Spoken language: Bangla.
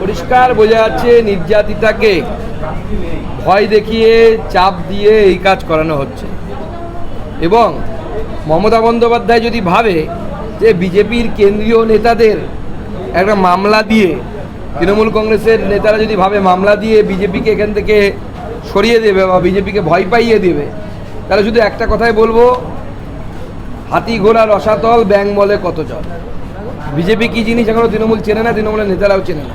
পরিষ্কার বোঝা যাচ্ছে নির্যাতিতাকে ভয় দেখিয়ে, চাপ দিয়ে এই কাজ করানো হচ্ছে। এবং মমতা বন্দ্যোপাধ্যায় যদি ভাবে যে বিজেপির কেন্দ্রীয় নেতাদের একটা মামলা দিয়ে, তৃণমূল কংগ্রেসের নেতারা যদি ভাবে মামলা দিয়ে বিজেপিকে এখান থেকে সরিয়ে দেবে বা বিজেপিকে ভয় পাইয়ে দেবে, তাহলে শুধু একটা কথাই বলব হাতি ঘোড়া রসাতল ব্যাংমলে কত জল বিজেপি কি জিনিস এখনও তৃণমূল চেনে না? তৃণমূলের নেতারাও চেনে না।